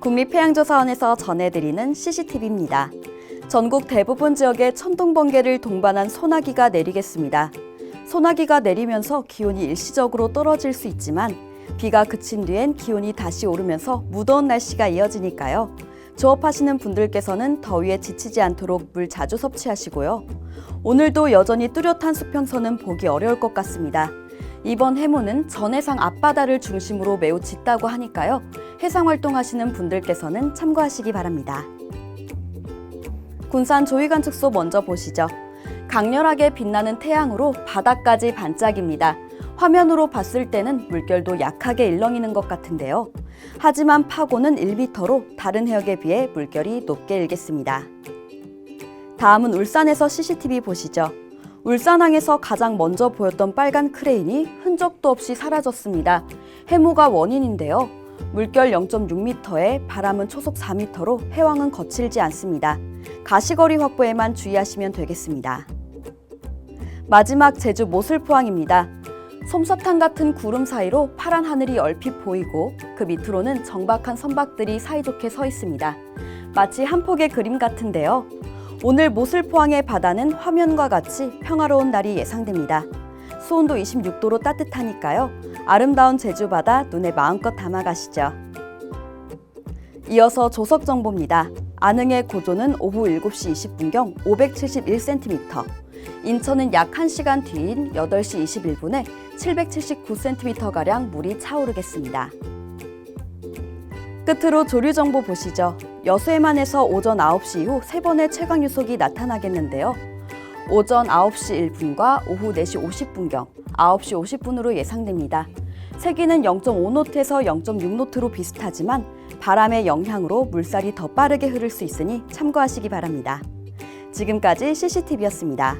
국립해양조사원에서 전해드리는 CCTV입니다. 전국 대부분 지역에 천둥 번개를 동반한 소나기가 내리겠습니다. 소나기가 내리면서 기온이 일시적으로 떨어질 수 있지만 비가 그친 뒤엔 기온이 다시 오르면서 무더운 날씨가 이어지니까요. 조업하시는 분들께서는 더위에 지치지 않도록 물 자주 섭취하시고요. 오늘도 여전히 뚜렷한 수평선은 보기 어려울 것 같습니다. 이번 해무는 전해상 앞바다를 중심으로 매우 짙다고 하니까요. 해상 활동하시는 분들께서는 참고하시기 바랍니다. 군산 조위관측소 먼저 보시죠. 강렬하게 빛나는 태양으로 바다까지 반짝입니다. 화면으로 봤을 때는 물결도 약하게 일렁이는 것 같은데요. 하지만 파고는 1m로 다른 해역에 비해 물결이 높게 일겠습니다. 다음은 울산에서 CCTV 보시죠. 울산항에서 가장 먼저 보였던 빨간 크레인이 흔적도 없이 사라졌습니다. 해무가 원인인데요. 물결 0.6m에 바람은 초속 4m로 해왕은 거칠지 않습니다. 가시거리 확보에만 주의하시면 되겠습니다. 마지막 제주 모슬포항입니다. 솜사탕 같은 구름 사이로 파란 하늘이 얼핏 보이고 그 밑으로는 정박한 선박들이 사이좋게 서 있습니다. 마치 한 폭의 그림 같은데요. 오늘 모슬 포항의 바다는 화면과 같이 평화로운 날이 예상됩니다. 수온도 26도로 따뜻하니까요. 아름다운 제주 바다 눈에 마음껏 담아가시죠. 이어서 조석 정보입니다. 안흥의 고조는 오후 7시 20분경 571cm, 인천은 약 1시간 뒤인 8시 21분에 779cm가량 물이 차오르겠습니다. 끝으로 조류 정보 보시죠. 여수에만해서 오전 9시 이후 세 번의 최강 유속이 나타나겠는데요. 오전 9시 1분과 오후 4시 50분경 9시 50분으로 예상됩니다. 세기는 0.5노트에서 0.6노트로 비슷하지만 바람의 영향으로 물살이 더 빠르게 흐를 수 있으니 참고하시기 바랍니다. 지금까지 CCTV였습니다.